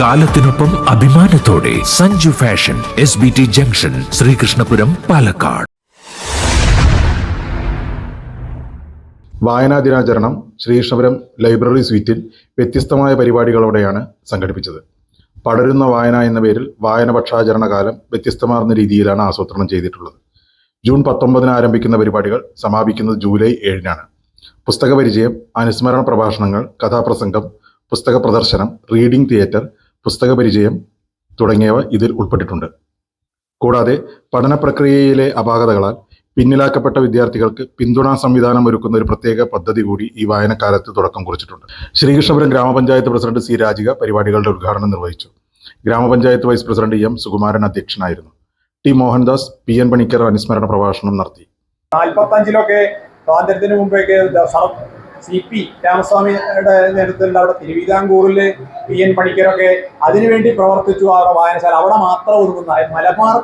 കാലത്തിനൊപ്പം അഭിമാനത്തോടെ Sanju fashion S B T junction Sreekrishnapuram Palakkad. വായനാ ദിനാചരണം ശ്രീകൃഷ്ണപുരം ലൈബ്രറി സ്വീറ്റിൽ വ്യത്യസ്തമായ പരിപാടികളോടെയാണ് സംഘടിപ്പിച്ചത്. പടരുന്ന വായന എന്ന പേരിൽ വായന പക്ഷാചരണ കാലം വ്യത്യസ്തമാർന്ന രീതിയിലാണ് ആസൂത്രണം ചെയ്തിട്ടുള്ളത്. ജൂൺ പത്തൊമ്പതിന് ആരംഭിക്കുന്ന പരിപാടികൾ സമാപിക്കുന്നത് ജൂലൈ ഏഴിനാണ്. പുസ്തക പരിചയം അനുസ്മരണ പ്രഭാഷണങ്ങൾ കഥാപ്രസംഗം പുസ്തക പ്രദർശനം റീഡിംഗ് തിയേറ്റർ പുസ്തക പരിചയം തുടങ്ങിയവ ഇതിൽ ഉൾപ്പെട്ടിട്ടുണ്ട്. കൂടാതെ പഠന പ്രക്രിയയിലെ അപാകതകളാൽ പിന്നിലാക്കപ്പെട്ട വിദ്യാർത്ഥികൾക്ക് പിന്തുണാ സംവിധാനം ഒരുക്കുന്ന ഒരു പ്രത്യേക പദ്ധതി കൂടി ഈ വായനക്കാലത്ത് തുടക്കം കുറിച്ചിട്ടുണ്ട്. ശ്രീകൃഷ്ണപുരം ഗ്രാമപഞ്ചായത്ത് പ്രസിഡന്റ് സി രാജിക പരിപാടികളുടെ ഉദ്ഘാടനം നിർവഹിച്ചു. ഗ്രാമപഞ്ചായത്ത് വൈസ് പ്രസിഡന്റ് എം സുകുമാരൻ അധ്യക്ഷനായിരുന്നു. T Mohandas P N Panicker അനുസ്മരണ പ്രഭാഷണം നടത്തി. നാൽപ്പത്തഞ്ചിലൊക്കെ സ്വാതന്ത്ര്യത്തിന് മുമ്പൊക്കെ സി പി രാമസ്വാമിയുടെ നേതൃത്വത്തിൽ അവിടെ തിരുവിതാംകൂറിൽ പി എൻ പണിക്കരൊക്കെ അതിനുവേണ്ടി പ്രവർത്തിച്ചു അവരുടെ വായനശാല. അവിടെ മാത്രം ഒതുങ്ങുന്ന മലബാർ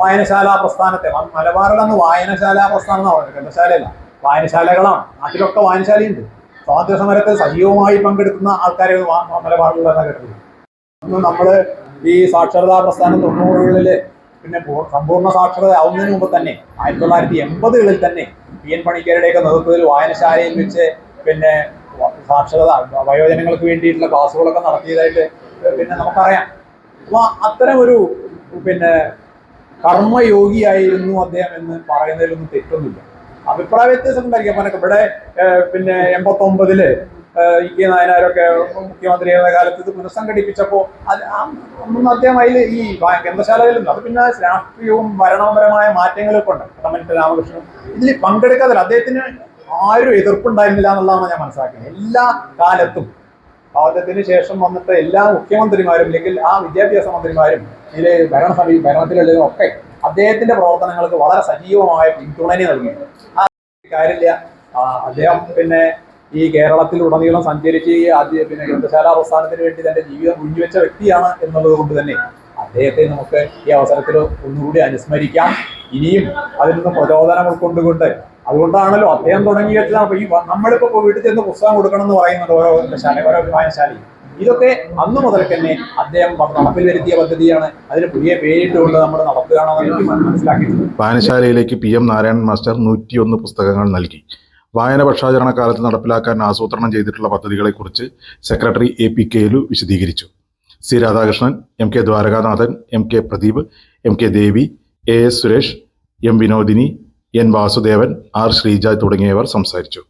വായനശാല പ്രസ്ഥാനത്തെ മലബാറിലന്ന് വായനശാല പ്രസ്ഥാനം എന്നാണ് ഗ്രന്ഥശാലയല്ല വായനശാലകളാണ്. നാട്ടിലൊക്കെ വായനശാലയുണ്ട്. സ്വാതന്ത്ര്യ സമരത്തിൽ സജീവമായി പങ്കെടുക്കുന്ന ആൾക്കാരെ മലബാറിലുള്ള കേട്ടത് നമ്മൾ ഈ സാക്ഷരതാ പ്രസ്ഥാനം തൊണ്ണൂറുകളിൽ പിന്നെ സമ്പൂർണ സാക്ഷരത ആവുന്നതിന് മുമ്പ് തന്നെ ആയിരത്തി തൊള്ളായിരത്തി എൺപതുകളിൽ തന്നെ പി എൻ പണിക്കരുടെയൊക്കെ നേതൃത്വത്തിൽ വായനശാലയിൽ വെച്ച് പിന്നെ സാക്ഷരത വയോജനങ്ങൾക്ക് വേണ്ടിയിട്ടുള്ള ക്ലാസ്സുകളൊക്കെ നടത്തിയതായിട്ട് പിന്നെ നമുക്കറിയാം. അപ്പൊ അത്തരം ഒരു പിന്നെ കർമ്മയോഗിയായിരുന്നു അദ്ദേഹം എന്ന് പറയുന്നതിലൊന്നും തെറ്റൊന്നുമില്ല. അഭിപ്രായ വ്യത്യാസം ഉണ്ടായിരിക്കും. അപ്പൊ ഇവിടെ പിന്നെ എൺപത്തൊമ്പതിൽ ഇ കെ നായനാരൊക്കെ മുഖ്യമന്ത്രിയുടെ കാലത്ത് ഇത് പുനഃസംഘടിപ്പിച്ചപ്പോ അത് ആ- അന്നൊന്നും അദ്ദേഹം അതിൽ ഈ ഗ്രന്ഥശാലയിലും അത് പിന്നെ രാഷ്ട്രീയവും ഭരണപരമായ മാറ്റങ്ങളൊക്കെ ഉണ്ട്. കടമറ്റ രാമകൃഷ്ണൻ ഇതിൽ പങ്കെടുക്കാതില്ല അദ്ദേഹത്തിന് ആരും എതിർപ്പുണ്ടായിരുന്നില്ല എന്നുള്ളതാണ് ഞാൻ മനസ്സിലാക്കുന്നത്. എല്ലാ കാലത്തും. സ്വാതന്ത്ര്യത്തിന് ശേഷം വന്നിട്ട് എല്ലാ മുഖ്യമന്ത്രിമാരും അല്ലെങ്കിൽ ആ വിദ്യാഭ്യാസ മന്ത്രിമാരും ഇതിലെ ഭരണസമിതി ഭരണത്തിലുള്ളതും ഒക്കെ അദ്ദേഹത്തിന്റെ പ്രവർത്തനങ്ങൾക്ക് വളരെ സജീവമായ പിന്തുണനെ നൽകിയിട്ടുണ്ട് ആ കാര്യമില്ല. അദ്ദേഹം പിന്നെ ഈ കേരളത്തിൽ ഉടനീളം സഞ്ചരിച്ച് ആദ്യ പിന്നെ ഗ്രന്ഥശാല പ്രസ്ഥാനത്തിന് വേണ്ടി തന്റെ ജീവിതം മുഴിഞ്ഞുവെച്ച വ്യക്തിയാണ് എന്നുള്ളത് കൊണ്ട് തന്നെ അദ്ദേഹത്തെ നമുക്ക് ഈ അവസരത്തിൽ ഒന്നുകൂടി അനുസ്മരിക്കാം. ഇനിയും അതിൽ നിന്ന് പ്രചോദനം ഉൾക്കൊണ്ടുകൊണ്ട് അതുകൊണ്ടാണല്ലോ അദ്ദേഹം തുടങ്ങിയിട്ട് അപ്പൊ ഈ നമ്മളിപ്പോ വീട്ടിൽ ചെന്ന് പുസ്തകം കൊടുക്കണം എന്ന് പറയുന്നത് ഓരോ ശാല ഓരോ വായനശാലയും ഇതൊക്കെ അന്ന് മുതൽ തന്നെ അദ്ദേഹം നടപ്പിൽ വരുത്തിയ പദ്ധതിയാണ്. അതിന് പുതിയ പേരിട്ടുകൊണ്ട് നമ്മൾ നടത്തുകയാണെന്ന് എനിക്ക് മനസ്സിലാക്കിയിട്ടുണ്ട്. വായനശാലയിലേക്ക് പി എം നാരായണൻ മാസ്റ്റർ നൂറ്റിയൊന്ന് പുസ്തകങ്ങൾ നൽകി. വായന പക്ഷാചരണ കാലത്ത് നടപ്പിലാക്കാൻ ആസൂത്രണം ചെയ്തിട്ടുള്ള പദ്ധതികളെക്കുറിച്ച് സെക്രട്ടറി എ പി കെയിലു വിശദീകരിച്ചു. C Radhakrishnan M K Dwarakanathan M K Pradeep M K Devi A S Suresh M Vinodini N Vasudevan R Sreeja തുടങ്ങിയവർ സംസാരിച്ചു.